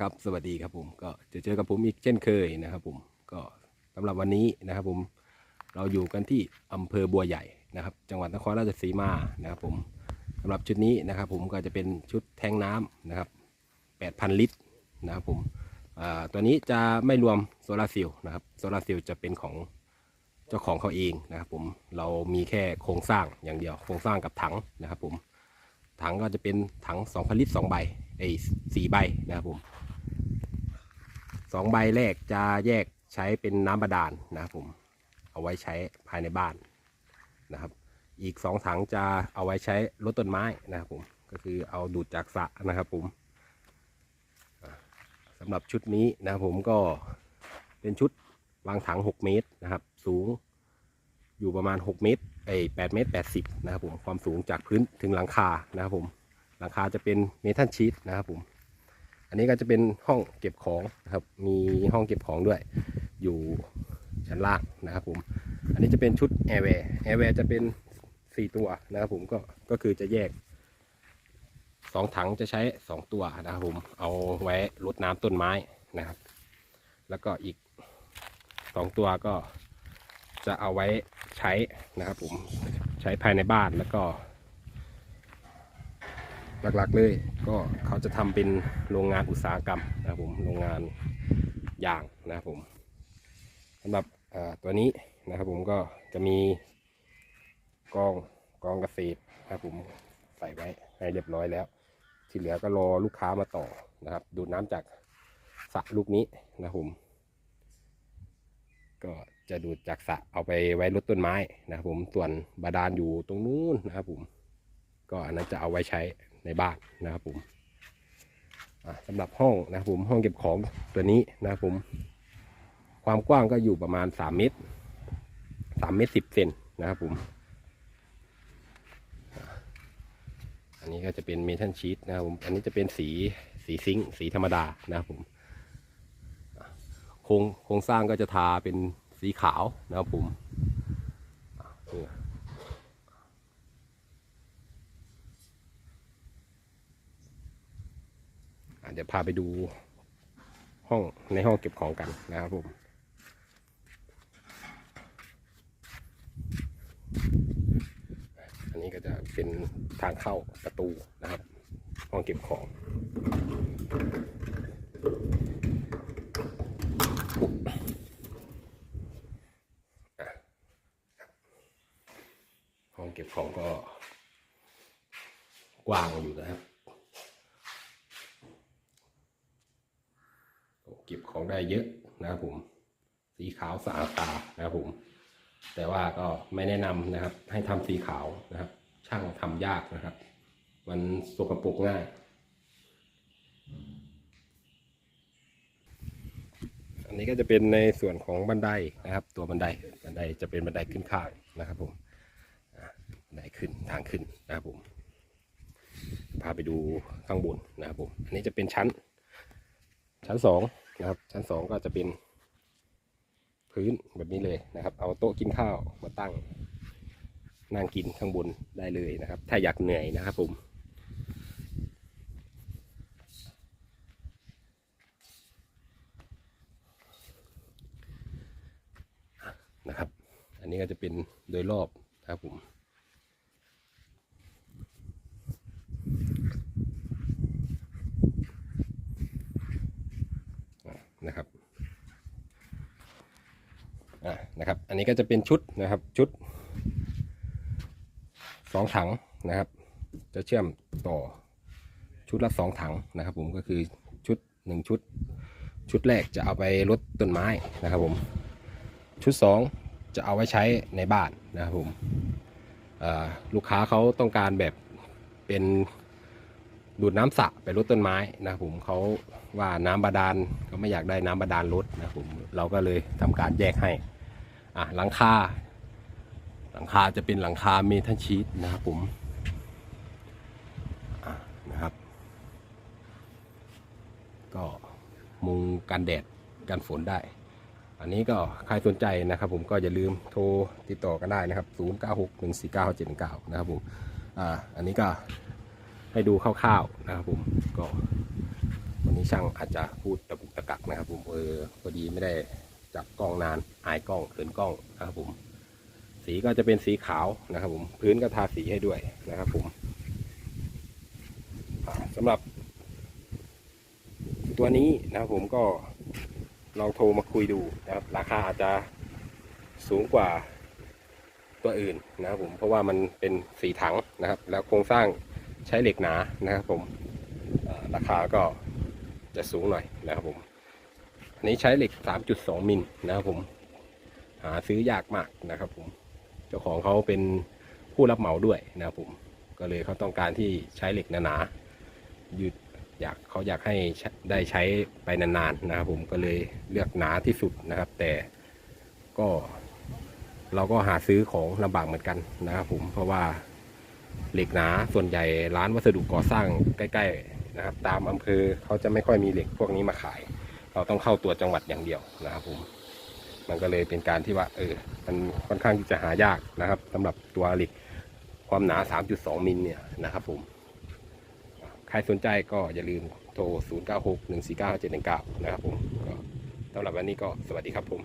ครับสวัสดีครับผมก็จะเจอกับผมอีกเช่นเคยนะครับผมก็สำหรับวันนี้นะครับผมเราอยู่กันที่อำเภอบัวใหญ่นะครับ จังหวัดนครราชสีมานะครับผมสำหรับชุดนี้นะครับผมก็จะเป็นชุดแทงน้ำนะครับ 8,000 ลิตรนะครับผมอ่าตัวนี้จะไม่รวมโซลาร์เซลล์นะครับโซลาร์เซลล์จะเป็นของเจ้าของเขาเองนะครับผมเรามีแค่โครงสร้างอย่างเดียวโครงสร้างกับถังนะครับผมถังก็จะเป็นถัง 2,000 ลิตร2ใบไอ้สี่ใบนะครับผม องใบแรกจะแยกใช้เป็นน้ำบาดาลนะครับผมเอาไว้ใช้ภายในบ้านนะครับ อีกสองถังจะเอาไว้ใช้ลดต้นไม้นะครับผมก็คือเอาดูดจากสระนะครับผมสำหรับชุดนี้นะครับผมก็เป็นชุดวางถัง 6 เมตรนะครับ สูงอยู่ประมาณ 6 เมตรไอ้8เมตร80นะครับผมความสูงจากพื้นถึงหลังคานะครับผมหลังคาจะเป็นเมทัลชีตนะครับผม อันนี้ก็จะเป็นห้องเก็บของนะครับ มีห้องเก็บของด้วย อยู่ชั้นล่างนะครับผม อันนี้จะเป็นชุดแอร์แวร์แอร์แวร์จะเป็น 4 ตัวนะครับผมก็ก็คือจะแยก 2 ถังจะใช้ 2 ตัวนะครับผม เอาไว้รดน้ำต้นไม้นะครับ แล้วก็อีก 2 ตัวก็จะเอาไว้ใช้นะครับผมใช้ภายในบ้านแล้วก็ หลักๆเลยก็เขาจะทำเป็นโรงงานอุตสาหกรรมนะครับผมโรงงานยางนะครับผมสำหรับตัวนี้นะครับผมก็จะมีกองกองเกษตรนะครับผมใส่ไว้ให้เรียบร้อยแล้ว ที่เหลือก็รอลูกค้ามาต่อนะครับ ดูดน้ำจากสระลูกนี้นะผม ก็จะดูดจากสระเอาไปไว้รดต้นไม้นะครับผมส่วนบาดาลอยู่ตรงนู้นนะครับผม ก็อันนั้นจะเอาไว้ใช้ ในบ้านนะครับผมสำหรับห้องนะครับผมห้องเก็บของตัวนี้นะครับผม ความกว้างก็อยู่ประมาณ3เมตร3เมตร10เซนนะครับผมอันนี้ก็จะเป็นเมทัลชีตนะครับผมอันนี้จะเป็นสีสีซิงสีธรรมดานะครับผมโครงโครงสร้างก็จะทาเป็นสีขาวนะครับผมอะนี่ อะ เดี๋ยวพาไปดูห้องในห้องเก็บของกันนะครับผมอันนี้ก็จะเป็นทางเข้าประตูนะครับ ห้องเก็บของห้องเก็บของก็กว้างอยู่นะครับ เก็บ ของได้เยอะนะครับผม สีขาวสะอาดตานะครับผม แต่ว่าก็ไม่แนะนำนะครับ ให้ทำสีขาวนะครับ ช่างทำยากนะครับ มันสกปรกง่ายอันนี้ก็จะเป็นในส่วนของบันไดนะครับ ตัวบันไดบันไดจะเป็นบันไดขึ้นข้างนะครับผมบันไดขึ้นทางขึ้นนะครับผม พาไปดูข้างบนนะครับผม อันนี้จะเป็นชั้น ชั้นสอง นะครับ ชั้นสองก็จะเป็นพื้นแบบนี้เลยนะครับ เอาโต๊ะกินข้าวมาตั้ง นั่งกินข้างบนได้เลยนะครับ ถ้าอยากเหนื่อยนะครับผมนะครับ อันนี้ก็จะเป็นโดยรอบนะครับผม นะครับอ่านะครับ อันนี้ก็จะเป็นชุดนะครับชุดสองถังนะครับ จะเชื่อมต่อชุดละสองถังนะครับ ผมก็คือชุดหนึ่งชุด ชุดแรกจะเอาไปลดต้นไม้นะครับผมชุดสองจะเอาไว้ใช้ในบ้านนะครับผมลูกค้าเขาต้องการแบบเป็นดูดน้ำสระไปลดต้นไม้นะครับผมเขา ว่าน้ำบาดาลเขาไม่อยากได้น้ำบาดาลลดนะครับผมเราก็เลยทำการแยกให้อะหลังคาหลังคาจะเป็นหลังคาเมทัลชีตนะครับผมะนะครับ ก็มุงกันแดดกันฝนได้ อันนี้ก็ใครสนใจนะครับ ผมก็อย่าลืมโทรติดต่อกันได้นะครับ 0 9 6 1 4 9 7 9นะครับผมอ่าอันนี้ก็ให้ดูคร่าวๆนะครับผมก็ นี้ช่างอาจจะพูดตะกุกตะกักนะครับ ผมเออพอดีไม่ได้จับกล้องนานอายกล้องเขินกล้องนะครับ ผม สีก็จะเป็นสีขาวนะครับ ผมพื้นก็ทาสีให้ด้วยนะครับ ผมอ่าสำหรับ ตัวนี้นะครับ ผมก็ลองโทรมาคุยดูนะครับ ราคาอาจจะสูงกว่าตัวอื่นนะครับผมเพราะว่ามันเป็นสีถังนะครับ แล้วโครงสร้างใช้เหล็กหนานะครับ ผมราคาก็ จะสูงหน่อยนะครับผมอันนี้ใช้เหล็ก 3.2 มิลนะครับผม หาซื้อยากมากนะครับผม เจ้าของเขาเป็นผู้รับเหมาด้วยนะครับผม ก็เลยเขาต้องการที่ใช้เหล็กหนาๆยืดอยากเขาอยากให้ได้ใช้ไปนานๆนะครับผมก็เลยเลือกหนาที่สุดนะครับ แต่ก็เราก็หาซื้อของลำบากเหมือนกันนะครับผมเพราะว่าเหล็กหนาส่วนใหญ่ร้านวัสดุก่อสร้างใกล้ ๆ นะครับ ตามอำเภอเขาจะไม่ค่อยมีเหล็กพวกนี้มาขาย เราต้องเข้าตัวจังหวัดอย่างเดียวนะครับผมมันก็เลยเป็นการที่ว่าเออมันค่อนข้างที่จะหายากนะครับสำหรับตัวเหล็กความหนา 3.2 มิลเนี่ยนะครับผมใครสนใจก็อย่าลืมโทร 096 149 719 นะครับผมสำหรับวันนี้ก็สวัสดีครับผม